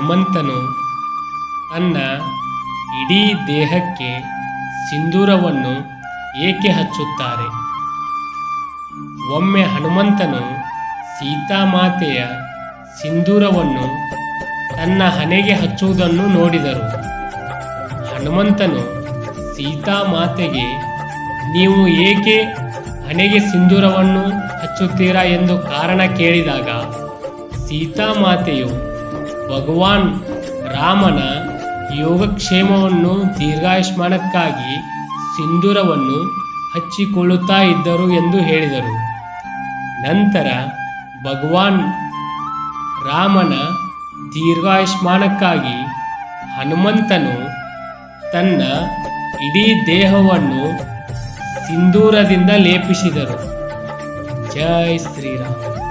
ಹನುಮಂತನು ತನ್ನ ಇಡೀ ದೇಹಕ್ಕೆ ಸಿಂಧೂರವನ್ನು ಏಕೆ ಹಚ್ಚುತ್ತಾರೆ? ಒಮ್ಮೆ ಹನುಮಂತನು ಸೀತಾಮಾತೆಯ ಸಿಂಧೂರವನ್ನು ತನ್ನ ಹಣೆಗೆ ಹಚ್ಚುವುದನ್ನು ನೋಡಿದರು. ಹನುಮಂತನು ಸೀತಾಮಾತೆಗೆ, ನೀವು ಏಕೆ ಹಣೆಗೆ ಸಿಂಧೂರವನ್ನು ಹಚ್ಚುತ್ತೀರಾ ಎಂದು ಕಾರಣ ಕೇಳಿದಾಗ, ಸೀತಾಮಾತೆಯು ಭಗವಾನ್ ರಾಮನ ಯೋಗಕ್ಷೇಮವನ್ನು ದೀರ್ಘಾಯುಷ್ಮಾನಕ್ಕಾಗಿ ಸಿಂಧೂರವನ್ನು ಹಚ್ಚಿಕೊಳ್ಳುತ್ತಾ ಇದ್ದರು ಎಂದು ಹೇಳಿದರು. ನಂತರ ಭಗವಾನ್ ರಾಮನ ದೀರ್ಘಾಯುಷ್ಮಾನಕ್ಕಾಗಿ ಹನುಮಂತನು ತನ್ನ ಇಡೀ ದೇಹವನ್ನು ಸಿಂಧೂರದಿಂದ ಲೇಪಿಸಿದರು. ಜೈ ಶ್ರೀರಾಮ್.